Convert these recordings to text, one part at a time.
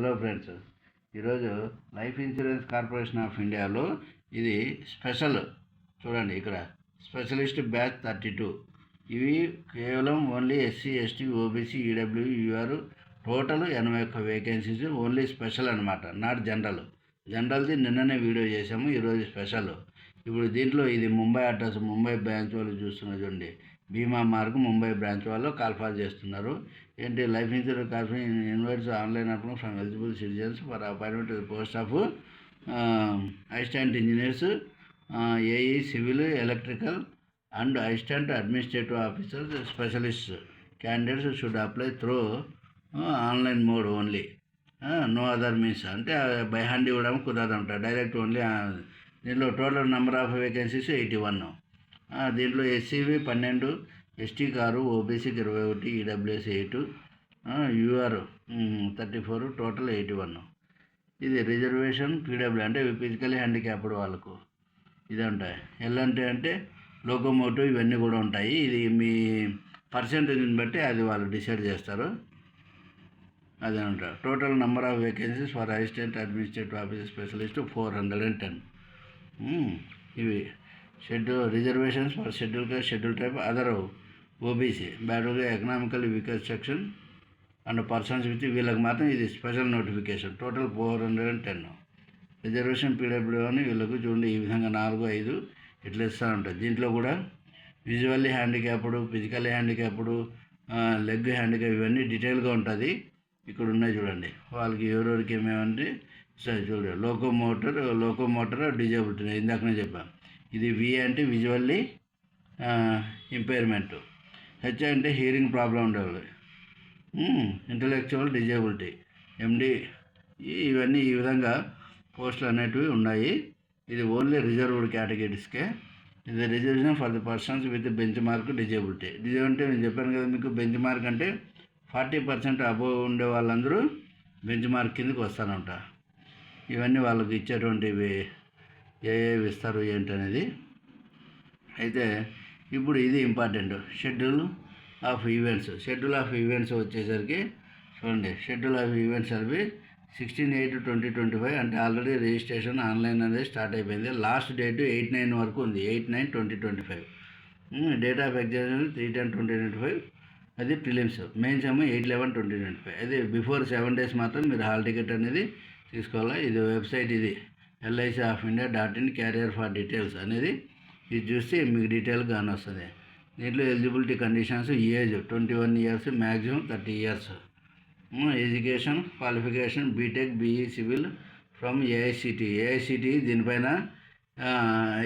Hello friends ఈరోజు life insurance corporation of ఇండియాలో ఇది స్పెషల్ చూడండి ఇక్కడ స్పెషలిస్ట్ బ్యాచ్ థర్టీ టూ ఇవి కేవలం only SC ST OBC EWS UR total ఎనభై ఒక్క వేకెన్సీస్ ఓన్లీ స్పెషల్ అనమాట నాట్ జనరల్ జనరల్ది నిన్ననే వీడియో చేసాము ఈరోజు స్పెషల్ ఇప్పుడు దీంట్లో ఇది ముంబై అడ్రస్ ముంబై బ్రాంచ్ వాళ్ళు చూస్తున్నారు చూడండి. భీమా మార్క్ ముంబై బ్రాంచ్ వాళ్ళు కాల్ఫాల్ చేస్తున్నారు. ఏంటి life insurance corporation invites online apply from eligible citizens for appointment post of assistant engineers AE civil electrical and assistant administrative officer specialist candidates should apply through online mode only. No other means అంటే by hand ఇవ్వడం కుదరదంట. Direct only దీనిలో total number of vacancies eighty one. దీంట్లో ఎస్సీవి పన్నెండు ST కారు ఓబీసీకి ఇరవై ఒకటి EWS eight UR thirty four total eighty one. ఇది రిజర్వేషన్ పీడబ్ల్యూ అంటే ఫిజికలీ హ్యాండిక్యాప్డ్ వాళ్ళకు. ఇది ఉంటాయి. ఎల్ అంటే అంటే లోకోమోటివ్ ఇవన్నీ కూడా ఉంటాయి. ఇది మీ పర్సంటేజ్ని బట్టి అది వాళ్ళు డిసైడ్ చేస్తారు. అదే ఉంటారు total number of vacancies for assistant administrative officer specialist four hundred and ten Hmm. ఇవి schedule reservations for schedule caste schedule type other OBC battery economical weaker section and persons with వీళ్ళకి మాత్రం ఇది special notification. Total four hundred and ten. Reservation PW అని వీళ్ళకు చూడండి ఈ విధంగా నాలుగు ఐదు ఇట్లా ఇస్తూ ఉంటాయి. దీంట్లో కూడా visually handicapped physically handicapped leg handicap ఇవన్నీ డీటెయిల్గా ఉంటుంది. ఇక్కడ ఉన్నాయి చూడండి. వాళ్ళకి ఎవరెవరికి ఏమేమంటే సరే చూడండి లోకోమోటర్ లోకోమోటర్ ఇందాక నేను చెప్పాను ఇది వి అంటే విజువల్లీ ఇంపైర్మెంట్ హెచ్ అంటే హీరింగ్ ప్రాబ్లం ఉండేవాళ్ళు ఇంటలెక్చువల్ డిజేబిలిటీ ఎండి ఇవన్నీ ఈ విధంగా పోస్టులు అనేటివి ఉన్నాయి. ఇది ఓన్లీ రిజర్వ్డ్ కేటగిరీస్కే ఇది reservation for the persons with benchmark disability disable అంటే నేను చెప్పాను కదా మీకు బెంచ్ మార్క్ అంటే ఫార్టీ పర్సెంట్ అబోవ్ ఉండే వాళ్ళందరూ బెంచ్ మార్క్ కిందకి వస్తానంట ఇవన్నీ వాళ్ళకి ఇచ్చేటువంటివి ఏ ఏవి ఇస్తారు ఏంటనేది. అయితే ఇప్పుడు ఇది important. Schedule of events. Schedule of events వచ్చేసరికి చూడండి. షెడ్యూల్ ఆఫ్ ఈవెంట్స్ అవి sixteen eight twenty twenty five అంటే ఆల్రెడీ రిజిస్ట్రేషన్ ఆన్లైన్ అనేది స్టార్ట్ అయిపోయింది. లాస్ట్ డేట్ ఎయిట్ నైన్ వరకు ఉంది. Eight nine twenty twenty five. Date of examination three ten twenty twenty five. అది prelims. Mains ఏమో eight eleven twenty twenty five. అది before seven days మాత్రం మీరు hall ticket అనేది తీసుకోవాలా? ఇది వెబ్సైట్ ఇది. LIC of India dot in career for details అనేది ఇది చూస్తే మీకు డీటెయిల్గా వస్తుంది. దీంట్లో eligibility conditions age twenty one years maximum thirty years education qualification BTech BE civil from AICTE AICTE దీనిపైన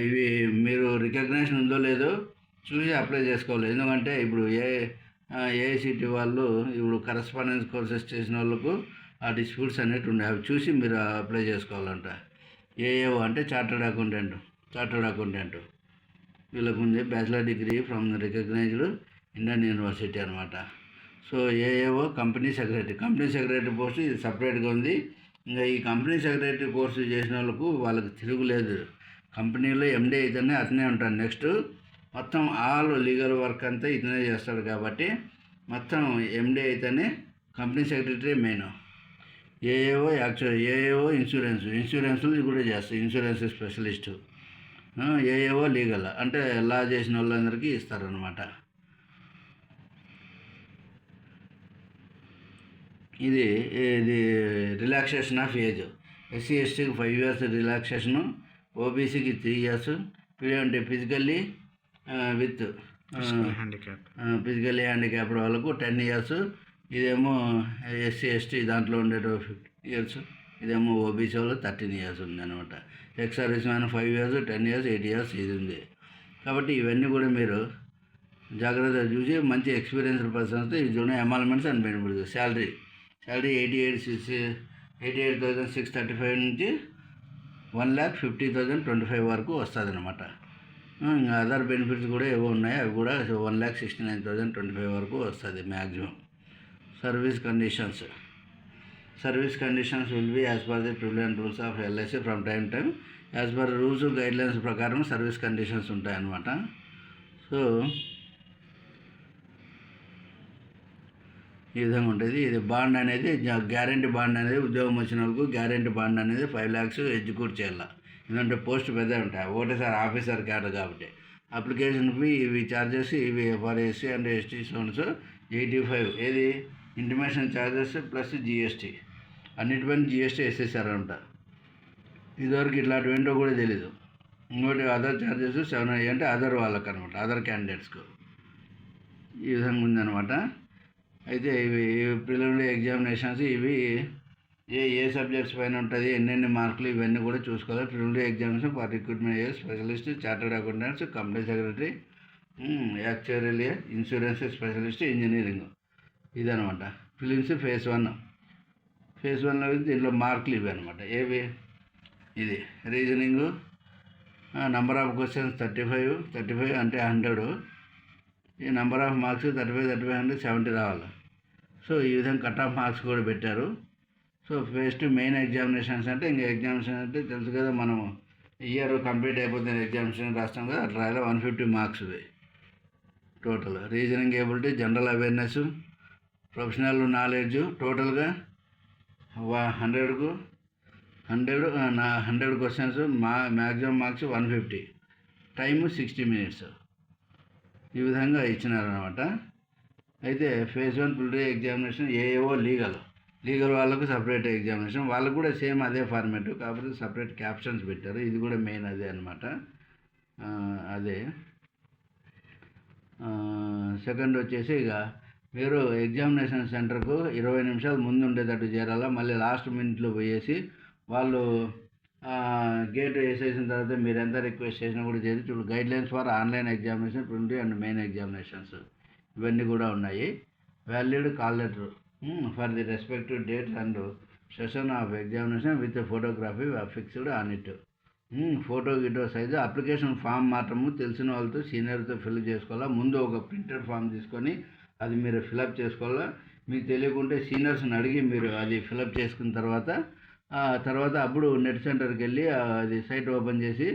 ఇవి మీరు రికగ్నేషన్ ఉందో లేదో చూసి అప్లై చేసుకోవాలి. ఎందుకంటే ఇప్పుడు ఏ ఏఐసిటి వాళ్ళు ఇప్పుడు కరస్పాండెన్స్ కోర్సెస్ చేసిన వాళ్ళకు ఆ డిస్ప్యూట్స్ అనేవి ఉన్నాయి అవి చూసి మీరు అప్లై చేసుకోవాలంట. ఏఏఓ అంటే చార్టర్డ్ అకౌంటెంట్ చార్టర్డ్ అకౌంటెంట్. వీళ్ళకు ఉంది bachelor degree from recognised Indian university అనమాట so AAO company secretary company secretary post ఇది సపరేట్గా ఉంది. ఇంకా ఈ కంపెనీ సెక్రటరీ కోర్సు చేసిన వాళ్ళకు వాళ్ళకి తిరుగులేదు కంపెనీలో ఎండే అయితేనే అతనే ఉంటాడు. నెక్స్ట్ మొత్తం ఆల్ లీగల్ వర్క్ అంతా ఇతనే చేస్తాడు కాబట్టి మొత్తం ఎండే అయితేనే company secretary main. AAO actual AAO insurance insurance కూడా చేస్తారు ఇన్సూరెన్స్ స్పెషలిస్టు. AAO legal. అంటే లా చేసిన వాళ్ళందరికీ ఇస్తారనమాట ఇది ఇది రిలాక్సేషన్ ఆఫ్ ఏజ్. ఎస్సీ ఎస్టీకి ఫైవ్ ఇయర్స్ రిలాక్సేషను ఓబీసీకి త్రీ ఇయర్స్ అంటే physically with handicap. Physically handicapped వాళ్ళకు టెన్ ఇయర్స్ ఇదేమో ఎస్సీ ఎస్టీ దాంట్లో ఉండేట ఫిఫ్టీ ఇయర్స్. ఇదేమో ఓబీసీ వాళ్ళు థర్టీన్ ఇయర్స్ ఉంది అనమాట ex service man five years ten years eight years ఇది ఉంది. కాబట్టి ఇవన్నీ కూడా మీరు జాగ్రత్తగా చూసి మంచి ఎక్స్పీరియన్స్డ్ పర్సన్స్ ఇది చూడండి emoluments and benefits salary salary eighty eight six eighty eight thousand six thirty five నుంచి one lakh fifty thousand twenty five వరకు వస్తుంది అనమాట ఇంకా అదర్ బెనిఫిట్స్ కూడా ఏవో ఉన్నాయి. అవి కూడా one lakh sixty nine thousand twenty five వరకు వస్తుంది maximum service conditions. Service conditions will be as per the prevalent rules of LIC from time time as per rules guidelines ప్రకారం సర్వీస్ కండిషన్స్ ఉంటాయన్నమాట. So ఈ విధంగా ఉంటుంది ఇది bond అనేది guarantee bond అనేది ఉద్యోగం వచ్చిన వాళ్ళకు గ్యారంటీ బాండ్ అనేది ఫైవ్ ల్యాక్స్ ఎగ్జిక్యూట్ చేయాలి. ఎందుకంటే పోస్ట్ పెద్ద ఉంటాయి. ఒకటేసారి ఆఫీసర్ క్యాటర్ కాబట్టి. అప్లికేషన్ ఫీ ఇవి ఛార్జెస్ ఇవి for SC and ST zones eighty five ఏది? ఇంటిమేషన్ ఛార్జెస్ ప్లస్ జిఎస్టీ అన్నిటిపైన జిఎస్టీ వేసేసారు ఇదివరకు ఇట్లాంటివేంటో కూడా తెలీదు. ఇంకోటి అదర్ ఛార్జెస్ సెవెన్ అయ్యి అంటే అదర్ వాళ్ళకి అనమాట అదర్ క్యాండిడేట్స్కు ఈ విధంగా ఉందన్నమాట. అయితే ఇవి ప్రిలిమినరీ ఎగ్జామినేషన్స్ ఇవి ఏ ఏ సబ్జెక్ట్స్ పైన ఉంటుంది ఎన్నెన్ని మార్కులు ఇవన్నీ కూడా చూసుకోవాలి. Preliminary examination for recruitment year specialist chartered accountants company secretary actual insurance specialist engineering ఇదనమాట ఫిలిమ్స్ ఫేస్ వన్. ఫేస్ వన్లో దీంట్లో మార్కులు ఇవి అనమాట ఏవి? ఇది reasoning number of questions thirty five thirty five అంటే హండ్రెడ్ ఈ number of marks thirty five thirty five అంటే సెవెంటీ రావాలి. సో ఈ విధంగా కట్ ఆఫ్ మార్క్స్ కూడా పెట్టారు. సో ఫస్ట్ మెయిన్ ఎగ్జామినేషన్స్ అంటే ఇంకా ఎగ్జామినేషన్ అంటే తెలుసు కదా మనం ఇయర్ కంప్లీట్ అయిపోతుంది ఎగ్జామినేషన్ రాస్తాం కదా అట్లా one fifty marks total reasoning ability general awareness professional knowledge టోటల్గా వా హండ్రెడ్కు హండ్రెడ్ నా హండ్రెడ్ క్వశ్చన్స్ మా maximum marks one fifty. Time sixty minutes. ఈ విధంగా ఇచ్చినారనమాట అయితే phase one preliminary examination AAO legal. Legal వాళ్ళకు సపరేట్ ఎగ్జామినేషన్. వాళ్ళకు కూడా సేమ్ అదే ఫార్మేట్ కాకపోతే సపరేట్ క్యాప్షన్స్ పెట్టారు. ఇది కూడా మెయిన్ అదే అనమాట అదే. సెకండ్ వచ్చేసి ఇక మీరు ఎగ్జామినేషన్ సెంటర్కు ఇరవై నిమిషాలు ముందు ఉండేటట్టు చేరాలా? మళ్ళీ లాస్ట్ మినిట్లో పోయేసి వాళ్ళు గేట్ వేసేసిన తర్వాత మీరు ఎంత రిక్వెస్ట్ చేసినా కూడా చేసి చూడు guidelines for online examination print and main examinations ఇవన్నీ కూడా ఉన్నాయి. Valid call letter for the respective dates and session of examination with photography fixed on it photo గిటో size application form మాత్రము తెలిసిన వాళ్ళతో సీనియర్తో ఫిల్ చేసుకోవాలా? ముందు ఒక ప్రింటెడ్ ఫామ్ తీసుకొని అది మీరు ఫిలప్ చేసుకోవాలా? మీకు తెలియకుంటే సీనియర్స్ని అడిగి మీరు అది ఫిలప్ చేసుకున్న తర్వాత తర్వాత అప్పుడు నెట్ సెంటర్కి వెళ్ళి అది సైట్ ఓపెన్ చేసి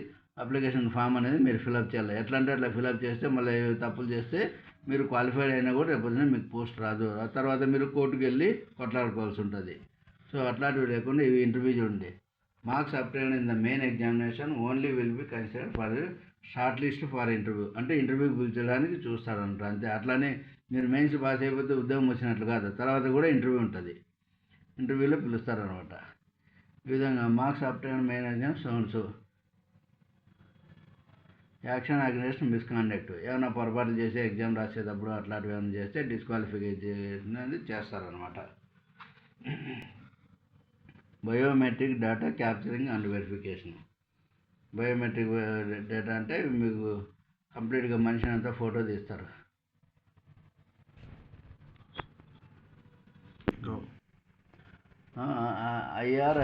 అప్లికేషన్ ఫామ్ అనేది మీరు ఫిలప్ చేయాలి. ఎట్లా అంటే అట్లా ఫిలప్ చేస్తే మళ్ళీ తప్పులు చేస్తే మీరు క్వాలిఫైడ్ అయినా కూడా రేపు మీకు పోస్ట్ రాదు. ఆ తర్వాత మీరు కోర్టుకు వెళ్ళి కొట్లాడుకోవాల్సి ఉంటుంది. సో అట్లాంటివి లేకుండా ఇవి ఇంటర్వ్యూ చూడండి marks obtained in the main examination only will be consider for shortlist for interview అంటే ఇంటర్వ్యూకి పిలిచడానికి చూస్తారంట అంతే. అట్లానే మీరు మెయిన్స్ పాస్ అయిపోతే ఉద్యోగం వచ్చినట్లు కాదు. తర్వాత కూడా ఇంటర్వ్యూ ఉంటుంది. ఇంటర్వ్యూలో పిలుస్తారనమాట. ఈ విధంగా marks obtained main exam sounds action against misconduct. ఏమైనా పొరపాట్లు చేసి ఎగ్జామ్ రాసేటప్పుడు అట్లాంటివి ఏమైనా చేస్తే డిస్క్వాలిఫికేషన్ అనేది చేస్తారనమాట. Biometric data capturing and verification. Biometric data అంటే మీకు కంప్లీట్గా మనిషిని అంతా ఫోటో తీస్తారు.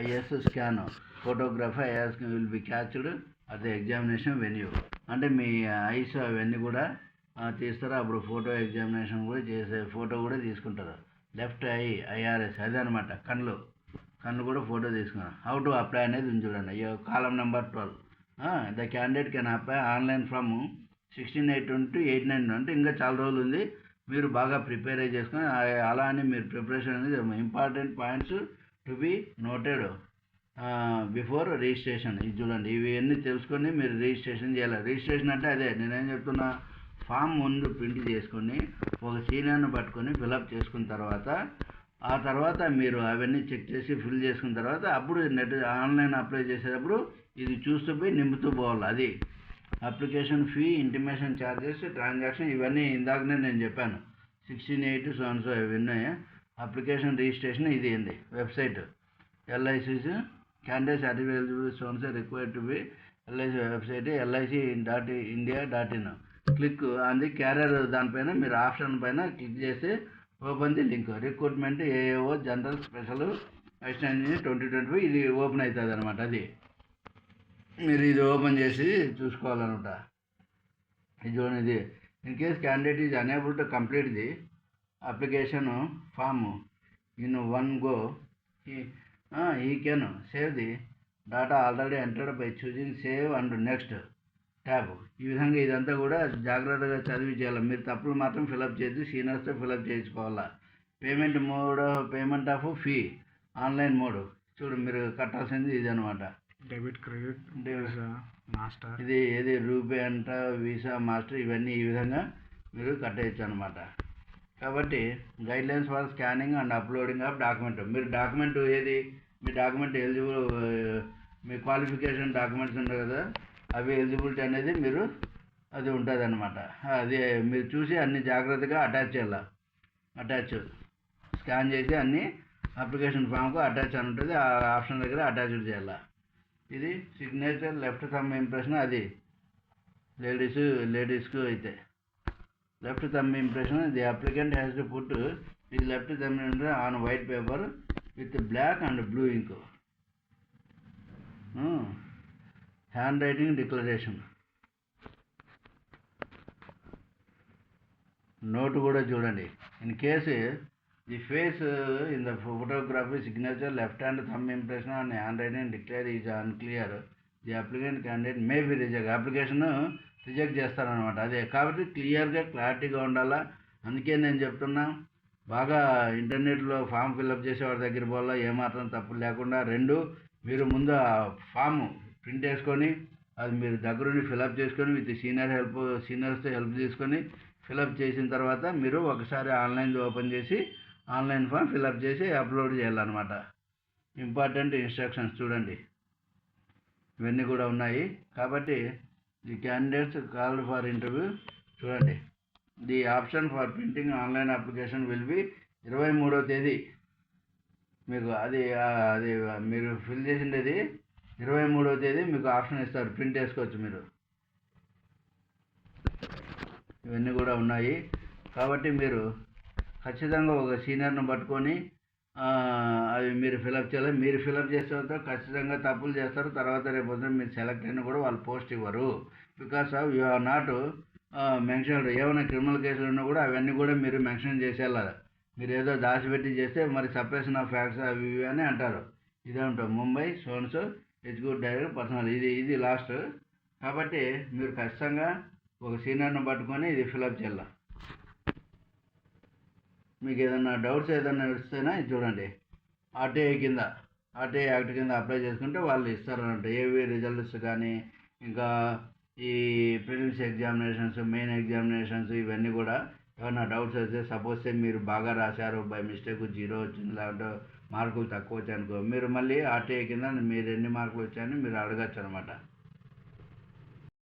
Iris scan. Photography IR will be catched at the examination venue అంటే మీ ఐస్ అవన్నీ కూడా తీస్తారు? అప్పుడు ఫోటో ఎగ్జామినేషన్ కూడా చేసే ఫోటో కూడా తీసుకుంటారు. లెఫ్ట్ ఐ ఐఆర్ఎస్ అదే అనమాట కళ్ళు కళ్ళు కూడా ఫోటో తీసుకున్నాను హౌ టు అప్లై అనేది ఉంది చూడండి. అయ్యో column number twelve the candidate can apply online from sixteen eight twenty eight nine అంటే ఇంకా చాలా రోజులు ఉంది. మీరు బాగా ప్రిపేర్ అయ్యి చేసుకుని అలా అని మీరు ప్రిపరేషన్ అనేది important points to be noted before registration. ఇది చూడండి ఇవన్నీ తెలుసుకొని మీరు రిజిస్ట్రేషన్ చేయాలి. రిజిస్ట్రేషన్ అంటే అదే నేనేం చెప్తున్నా ఫామ్ ముందు ప్రింట్ చేసుకొని ఒక సీనియర్ను పట్టుకొని ఫిలప్ చేసుకున్న తర్వాత ఆ తర్వాత మీరు అవన్నీ చెక్ చేసి ఫిల్ చేసుకున్న తర్వాత అప్పుడు నెట్ ఆన్లైన్ అప్లై చేసేటప్పుడు ఇది చూస్తూ పోయి నింపుతూ పోవాలి. అది application fee intimation charges transaction ఇవన్నీ ఇందాకనే నేను చెప్పాను. సిక్స్టీన్ ఎయిట్ సెవెన్ సో ఇవన్నీ అప్లికేషన్ రిజిస్ట్రేషన్ ఇది ఏంది website. LIC's candidate certificate zones required to be LIC website LIC dot India dot in. Click on the career దానిపైన మీరు ఆప్షన్ పైన క్లిక్ చేస్తే open the link. Recruitment AAO general special assistant twenty twenty five ఇది open అవుతుంది అనమాట అది. మీరు ఇది ఓపెన్ చేసి చూసుకోవాలన్నమాట ఇది చూడండి ఇది. In case candidate is unable to complete the application form in one go he can save the data already entered by choosing save and next tab. ఈ విధంగా ఇదంతా కూడా జాగ్రత్తగా చదివి చేయాలి. మీరు తప్పులు మాత్రం ఫిలప్ చేసి సీనియర్స్తో ఫిలప్ చేయించుకోవాలా. Payment mode payment of fee online mode. చూడు మీరు కట్టాల్సింది ఇది అనమాట డెబిట్ క్రెడిట్ Debit. మాస్టర్. ఇది ఏది రూపే అంట వీసా మాస్టర్ ఇవన్నీ ఈ విధంగా మీరు కట్టేయచ్చు అనమాట కాబట్టి guidelines for scanning and uploading of document. మీరు డాక్యుమెంట్ ఏది? మీ డాక్యుమెంట్ ఎలిజిబుల్ మీ క్వాలిఫికేషన్ డాక్యుమెంట్స్ ఉంటాయి కదా అవి ఎలిజిబిలిటీ అనేది మీరు అది ఉంటుంది అనమాట అది మీరు చూసి అన్ని జాగ్రత్తగా అటాచ్ చేయాలి? అటాచ్ స్కాన్ చేసి అన్ని అప్లికేషన్ ఫామ్కు అటాచ్ అని ఉంటుంది ఆ ఆప్షన్ దగ్గర అటాచ్డ్ చేయాలి? ఇది సిగ్నేచర్ లెఫ్ట్ థమ్ ఇంప్రెషన్ అది. లేడీస్ లేడీస్కు అయితే. Left thumb impression the applicant has to put the left thumb impression on white paper with black and blue ink handwriting declaration note కూడా చూడండి. In case the face in the photography signature left hand thumb impression and handwriting declare is unclear the applicant candidate may be reject application reject చేస్తారనమాట అదే కాబట్టి క్లియర్గా క్లారిటీగా ఉండాలా? అందుకే నేను చెప్తున్నా బాగా ఇంటర్నెట్లో ఫామ్ ఫిల్అప్ చేసేవాడి దగ్గర పోవాలా? ఏమాత్రం తప్పు లేకుండా రెండు మీరు ముందు ఆ ఫామ్ ప్రింట్ వేసుకొని అది మీరు దగ్గరుండి ఫిల్అప్ చేసుకొని విత్ సీనియర్ హెల్ప్ సీనియర్స్తో హెల్ప్ తీసుకొని ఫిల్అప్ చేసిన తర్వాత మీరు ఒకసారి ఆన్లైన్ ఓపెన్ చేసి ఆన్లైన్ ఫామ్ ఫిల్అప్ చేసి అప్లోడ్ చేయాలన్నమాట. ఇంపార్టెంట్ ఇన్స్ట్రక్షన్స్ చూడండి. ఇవన్నీ కూడా ఉన్నాయి. కాబట్టి the candidates called for interview చూడండి. The option for printing online application will be ఇరవై మూడో తేదీ. మీకు అది అది మీరు ఫిల్ చేసిండేది ఇరవై మూడో తేదీ మీకు ఆప్షన్ ఇస్తారు. ప్రింట్ వేసుకోవచ్చు మీరు. ఇవన్నీ కూడా ఉన్నాయి. కాబట్టి మీరు ఖచ్చితంగా ఒక సీనియర్ను పట్టుకొని అవి మీరు ఫిలప్ చేయాలి. మీరు ఫిలప్ చేసే తర్వాత ఖచ్చితంగా తప్పులు చేస్తారు. తర్వాత రేపు మీరు సెలెక్ట్ అయినా కూడా వాళ్ళు పోస్ట్ ఇవ్వరు. Because of you are not mention ఏమైనా క్రిమినల్ కేసులు ఉన్నా కూడా అవన్నీ కూడా మీరు మెన్షన్ చేసేలా. మీరు ఏదో దాచిపెట్టి చేస్తే మరి సపరేషన్ ఆఫ్ ఫ్యాక్ట్స్ అవి ఇవి అని అంటారు. ఇదే ఉంటాం ముంబై సోన్స్ ఎజ్గోట్ డైరెక్ట్ పర్సనల్. ఇది ఇది లాస్ట్. కాబట్టి మీరు ఖచ్చితంగా ఒక సీనియర్ను పట్టుకొని ఇది ఫిలప్ చేయాలి. మీకు ఏదైనా డౌట్స్ ఏదైనా వస్తేనా చూడండి. ఆర్టీఐ కింద ఆర్టీఐ యాక్ట్ కింద అప్లై చేసుకుంటే వాళ్ళు ఇస్తారన్నట్టు. ఏవి రిజల్ట్స్ కానీ ఇంకా ఈ ప్రిలిమ్స్ ఎగ్జామినేషన్స్ మెయిన్ ఎగ్జామినేషన్స్ ఇవన్నీ కూడా ఏమైనా డౌట్స్ వస్తే సపోజ్ మీరు బాగా రాశారు బై మిస్టేక్ జీరో వచ్చింది లేకపోతే మార్కులు తక్కువ వచ్చాయనుకో మీరు మళ్ళీ ఆర్టీఐ కింద మీరు ఎన్ని మార్కులు వచ్చాయని మీరు అడగచ్చు అనమాట